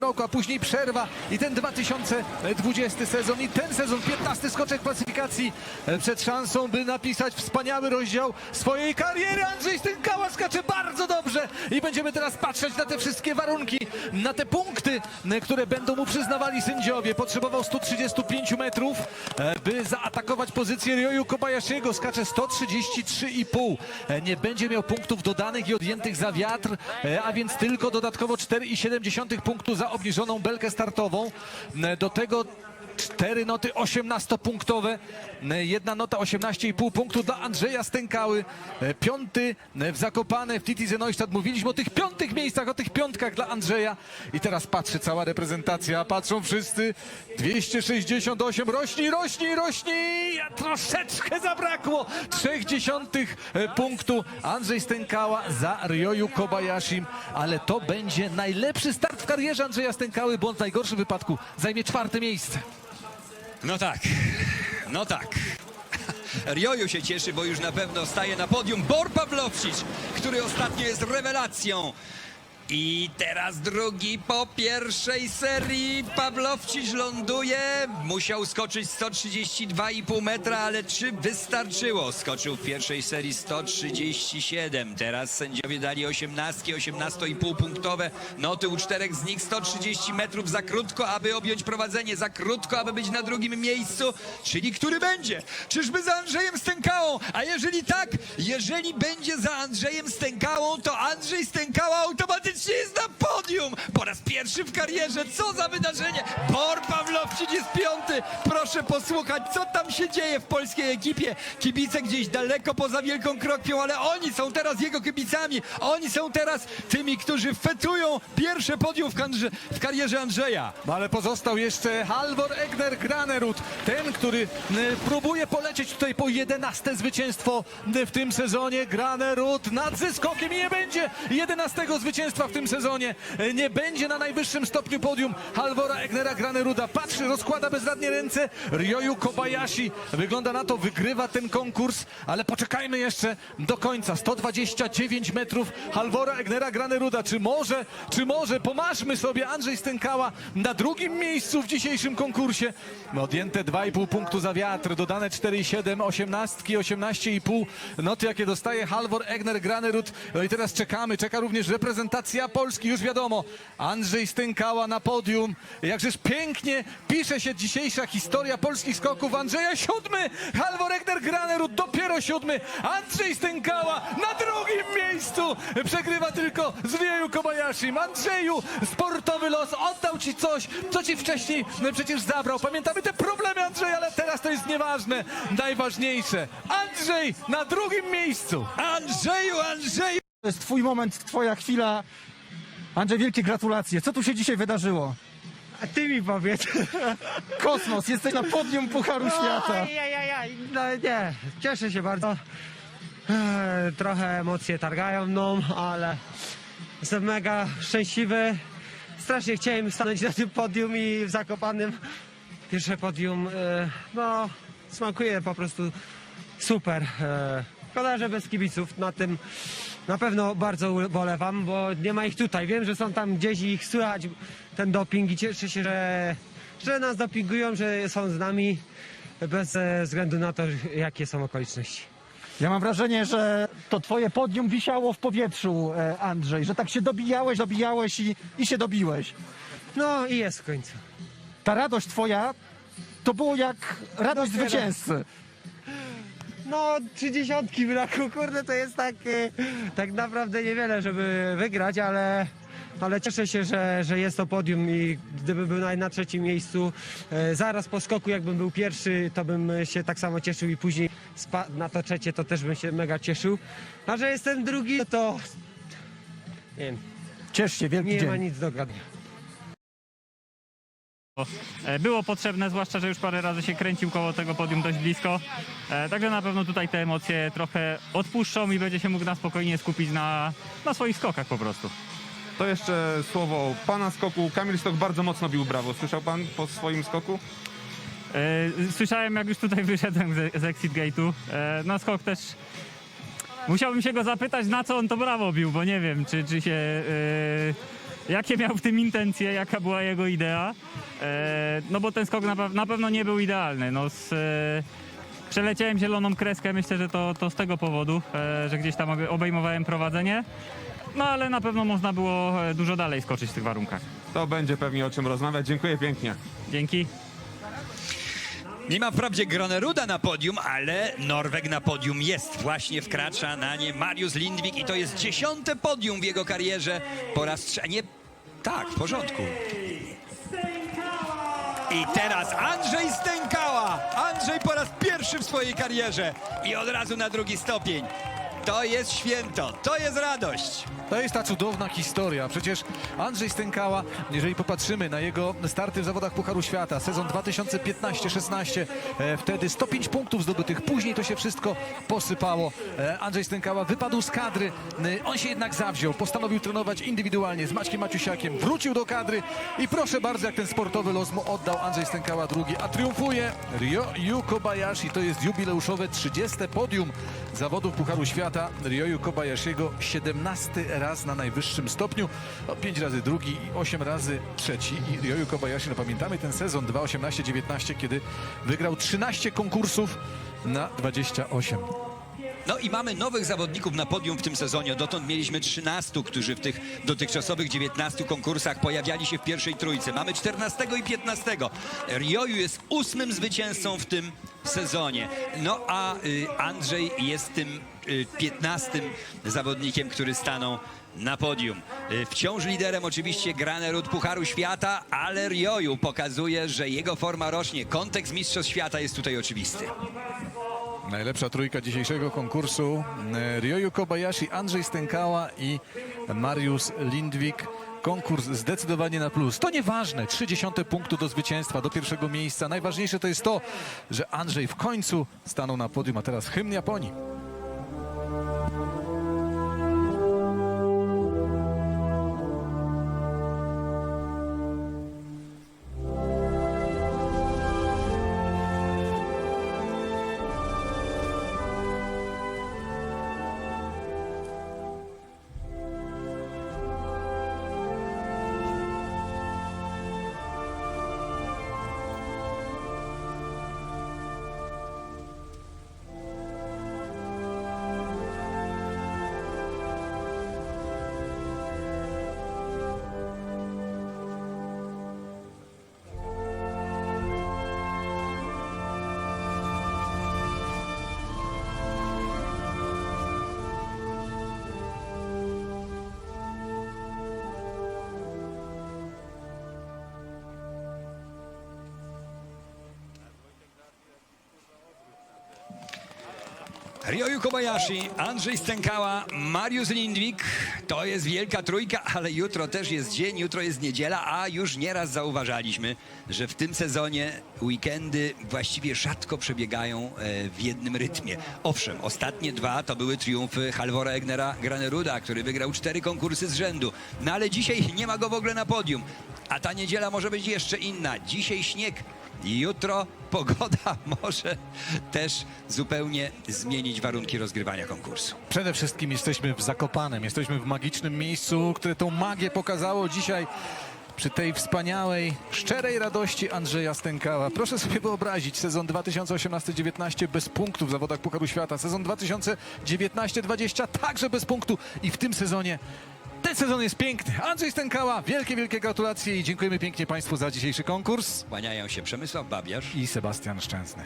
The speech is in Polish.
roku, a później przerwa i ten 2020 sezon i ten sezon, 15 skoczek klasyfikacji e, przed szansą, by napisać wspaniały rozdział swojej kariery. Andrzej Stękała skacze bardzo dobrze i będziemy teraz patrzeć na te wszystkie warunki, na te punkty, e, które będą mu przyznawali sędziowie. Potrzebował 135 metrów, e, by zaatakować pozycję Ryoyu Kobayashiego. Skacze 133,5. E, Nie będzie miał punktów dodanych i odjętych za wiatr, a więc tylko dodatkowo 4,7 punktu za obniżoną belkę startową. Do tego cztery noty 18-punktowe, E, jedna nota 18,5 punktu dla Andrzeja Stękały. E, Piąty e, w Zakopane, w Titi Zeneustadt. Mówiliśmy o tych piątych miejscach, o tych piątkach dla Andrzeja. I teraz patrzy cała reprezentacja, patrzą wszyscy. 268, rośnij, rośnij, rośnij! A Troszeczkę zabrakło. Trzech dziesiątych punktu Andrzej Stękała za Ryoyu Kobayashi, ale to będzie najlepszy start w karierze Andrzeja Stękały, bo on w najgorszym wypadku zajmie czwarte miejsce. No tak, no tak. Rioju się cieszy, bo już na pewno staje na podium Bor Pawlowczyk, który ostatnio jest rewelacją. I teraz drugi po pierwszej serii. Pawlowczyk ląduje. Musiał skoczyć 132,5 metra, ale czy wystarczyło? Skoczył w pierwszej serii 137. Teraz sędziowie dali 18, 18,5 punktowe. Noty u czterech z nich 130 metrów za krótko, aby objąć prowadzenie, za krótko, aby być na drugim miejscu. Czyli który będzie? Czyżby za Andrzejem Stękałą? A jeżeli tak, jeżeli będzie za Andrzejem Stękałą, to Andrzej Stękała automatycznie na podium. Po raz pierwszy w karierze. Co za wydarzenie. Bor Pawlowczyk jest. Proszę posłuchać, co tam się dzieje w polskiej ekipie. Kibice gdzieś daleko poza Wielką Krokwią, ale oni są teraz jego kibicami. Oni są teraz tymi, którzy fetują pierwsze podium w, w karierze Andrzeja. No ale pozostał jeszcze Halvor Egner Granerud, ten, który y, próbuje polecieć tutaj po 11 zwycięstwo y, w tym sezonie. Granerud nad zyskokiem i nie będzie 11 zwycięstwa w tym sezonie. Y, Nie będzie na najwyższym stopniu podium Halvora Egnera Graneruda. Patrzy, rozkłada bezradnie ręce. Ryoyu Kobayashi wygląda na to, wygrywa ten konkurs, ale poczekajmy jeszcze do końca. 129 metrów Halvora Egnera Graneruda. Czy może, czy może pomaszmy sobie Andrzej Stękała na drugim miejscu w dzisiejszym konkursie. Odjęte 2,5 punktu za wiatr, dodane 4,7, 18, 18,5 noty, jakie dostaje Halvor Egner Granerud. No i teraz czekamy, czeka również reprezentacja Polski, już wiadomo. Andrzej Stękała na podium. Jakżeż pięknie pisze się dzisiejsza historia polskich skoków. Andrzeja siódmy, Halvor Egner Granerud dopiero siódmy. Andrzej Stękała na drugim miejscu. Przegrywa tylko z Ryoyu Kobayashi. Andrzeju, sportowy los oddał ci coś, co ci wcześniej przecież zabrał. Pamiętamy te problemy Andrzeja, ale teraz to jest nieważne. Najważniejsze. Andrzej na drugim miejscu. Andrzeju, Andrzeju! To jest twój moment, twoja chwila. Andrzej, wielkie gratulacje. Co tu się dzisiaj wydarzyło? A ty mi powiedz. Kosmos, jesteś na podium Pucharu Świata. Ajajajaj, no nie, cieszę się bardzo. Eee, Trochę emocje targają mną, ale jestem mega szczęśliwy. Strasznie chciałem stanąć na tym podium i w Zakopanym pierwsze podium, e, no smakuje po prostu super. E, Szkoda, że bez kibiców na tym na pewno bardzo ubolewam, bo nie ma ich tutaj. Wiem, że są tam gdzieś i ich słychać ten doping i cieszę się, że, że nas dopingują, że są z nami bez e, względu na to, jakie są okoliczności. Ja mam wrażenie, że to twoje podium wisiało w powietrzu, e, Andrzej, że tak się dobijałeś, dobijałeś i, i się dobiłeś. No i jest w końcu. Ta radość twoja to było jak radość Dopiero. zwycięzcy. No, trzy dziesiątki brakło, kurde, to jest tak, e, tak naprawdę niewiele, żeby wygrać, ale, ale cieszę się, że, że jest to podium i gdybym był na, na trzecim miejscu, e, zaraz po skoku, jakbym był pierwszy, to bym się tak samo cieszył i później spa- na to trzecie, to też bym się mega cieszył. A że jestem drugi, to nie wiem, Ciesz się, wielki nie ma dzień. nic do gadania. E, było potrzebne, zwłaszcza, że już parę razy się kręcił koło tego podium dość blisko. E, Także na pewno tutaj te emocje trochę odpuszczą i będzie się mógł na spokojnie skupić na, na swoich skokach po prostu. To jeszcze słowo pana skoku. Kamil Stok bardzo mocno bił brawo. Słyszał pan po swoim skoku? E, Słyszałem, jak już tutaj wyszedłem z, Exit Gate'u. Na skok też musiałbym się go zapytać, na co on to brawo bił, bo nie wiem, czy, czy się... e, jakie miał w tym intencje, jaka była jego idea. E, no bo ten skok na, na pewno nie był idealny. No, z, e, przeleciałem zieloną kreskę, myślę, że to, to z tego powodu, e, że gdzieś tam obie- obejmowałem prowadzenie. No ale na pewno można było e, dużo dalej skoczyć w tych warunkach. To będzie pewnie o czym rozmawiać. Dziękuję pięknie. Dzięki. Nie ma wprawdzie Graneruda na podium, ale Norweg na podium jest. Właśnie wkracza na nie Mariusz Lindwik i to jest dziesiąte podium w jego karierze. Po raz trzeci. Nie, tak, w porządku. I teraz Andrzej Stękała. Andrzej po raz pierwszy w swojej karierze i od razu na drugi stopień. To jest święto, to jest radość. To jest ta cudowna historia. Przecież Andrzej Stękała, jeżeli popatrzymy na jego starty w zawodach Pucharu Świata, sezon 2015-16, e, wtedy 105 punktów zdobytych, później to się wszystko posypało. E, Andrzej Stękała wypadł z kadry, E, on się jednak zawziął, postanowił trenować indywidualnie z Maćkiem Maciusiakiem, wrócił do kadry i proszę bardzo, jak ten sportowy los mu oddał Andrzej Stękała drugi, a triumfuje Ryoyu Kobayashi. To jest jubileuszowe 30. podium zawodów Pucharu Świata. Ryoyu Kobayashiego 17 raz na najwyższym stopniu, no, 5 razy drugi i 8 razy trzeci. I Ryoyu Kobayashi, no pamiętamy ten sezon 2018-19, kiedy wygrał 13 konkursów na 28. No i mamy nowych zawodników na podium w tym sezonie. Dotąd mieliśmy 13, którzy w tych dotychczasowych 19 konkursach pojawiali się w pierwszej trójce. Mamy 14 i 15. Rioju jest ósmym zwycięzcą w tym sezonie. No a y, Andrzej jest tym y, 15 zawodnikiem, który stanął na podium. Y, Wciąż liderem oczywiście Granerud Pucharu Świata, ale Rioju pokazuje, że jego forma rośnie. Kontekst Mistrzostw Świata jest tutaj oczywisty. Najlepsza trójka dzisiejszego konkursu. E, Ryoyu Kobayashi, Andrzej Stękała i Mariusz Lindwik. Konkurs zdecydowanie na plus. To nieważne, 30 punktu do zwycięstwa, do pierwszego miejsca. Najważniejsze to jest to, że Andrzej w końcu stanął na podium, a teraz hymn Japonii. Ryoyu Kobayashi, Andrzej Stękała, Mariusz Lindwik. To jest wielka trójka, ale jutro też jest dzień, jutro jest niedziela, a już nieraz zauważaliśmy, że w tym sezonie weekendy właściwie rzadko przebiegają e, w jednym rytmie. Owszem, ostatnie dwa to były triumfy Halvora Egnera Graneruda, który wygrał cztery konkursy z rzędu. No ale dzisiaj nie ma go w ogóle na podium. A ta niedziela może być jeszcze inna. Dzisiaj śnieg, Jutro pogoda może też zupełnie zmienić warunki rozgrywania konkursu. Przede wszystkim jesteśmy w Zakopanem, jesteśmy w magicznym miejscu, które tą magię pokazało dzisiaj przy tej wspaniałej, szczerej radości Andrzeja Stękała. Proszę sobie wyobrazić sezon 2018-19 bez punktów w zawodach Pucharu Świata, sezon 2019-20 także bez punktu i w tym sezonie ten sezon jest piękny. Andrzej Stękała, wielkie, wielkie gratulacje i dziękujemy pięknie Państwu za dzisiejszy konkurs Kłaniają się Przemysław Babiarz. i Sebastian Szczęsny.